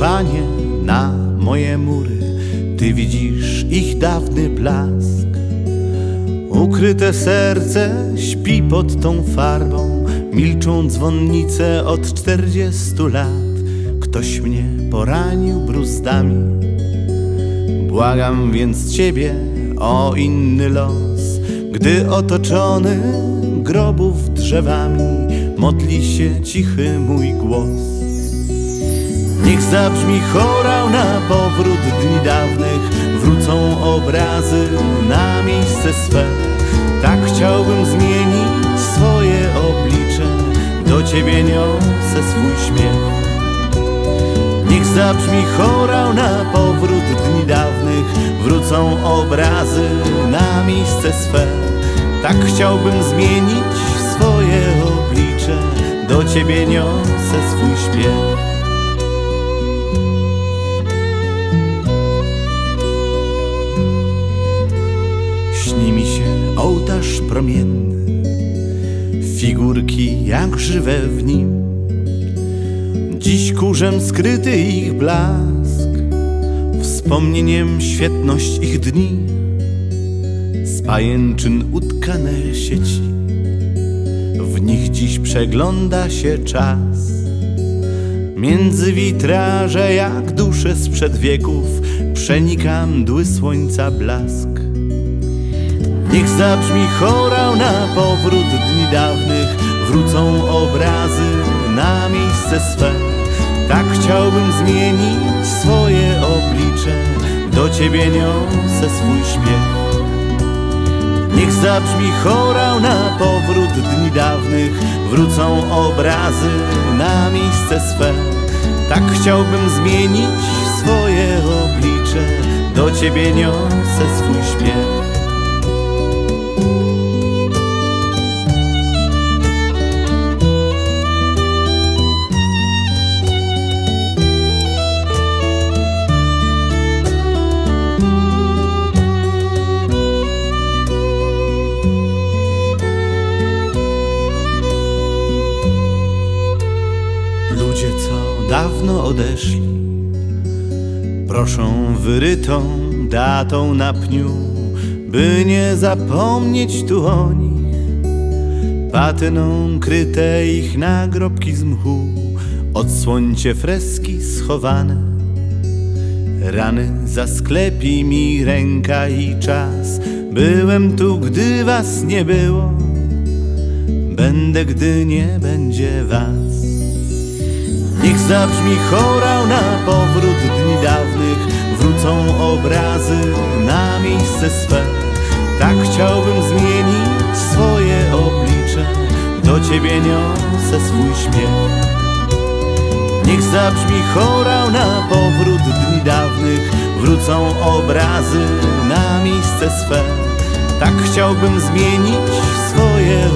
Panie, na moje mury, Ty widzisz ich dawny blask. Ukryte serce śpi pod tą farbą, milczą dzwonnice od czterdziestu lat. Ktoś mnie poranił bruzdami, błagam więc Ciebie o inny los. Gdy otoczony grobów drzewami, modli się cichy mój głos. Niech zabrzmi chorał na powrót dni dawnych. Wrócą obrazy na miejsce swe. Tak chciałbym zmienić swoje oblicze. Do Ciebie niosę swój śmiech. Niech zabrzmi chorał na powrót dni dawnych. Wrócą obrazy na miejsce swe. Tak chciałbym zmienić swoje oblicze. Do Ciebie niosę swój śmiech promienny, figurki jak żywe w nim. Dziś kurzem skryty ich blask, wspomnieniem świetność ich dni. Z pajęczyn utkane sieci, w nich dziś przegląda się czas. Między witraże jak dusze sprzed wieków przenika mdły słońca blask. Niech zabrzmi chorał na powrót dni dawnych, wrócą obrazy na miejsce swe. Tak chciałbym zmienić swoje oblicze, do Ciebie niosę swój śmiech. Niech zabrzmi chorał na powrót dni dawnych, wrócą obrazy na miejsce swe. Tak chciałbym zmienić swoje oblicze, do Ciebie niosę swój śmiech. Dawno odeszli, proszą wyrytą datą na pniu, by nie zapomnieć tu o nich. Patyną kryte ich nagrobki z mchu, odsłońcie freski schowane. Rany zasklepi mi ręka i czas, byłem tu, gdy was nie było, będę, gdy nie będzie was. Niech zabrzmi chorał na powrót dni dawnych. Wrócą obrazy na miejsce swe. Tak chciałbym zmienić swoje oblicze. Do Ciebie niosę swój śmiech. Niech zabrzmi chorał na powrót dni dawnych. Wrócą obrazy na miejsce swe. Tak chciałbym zmienić swoje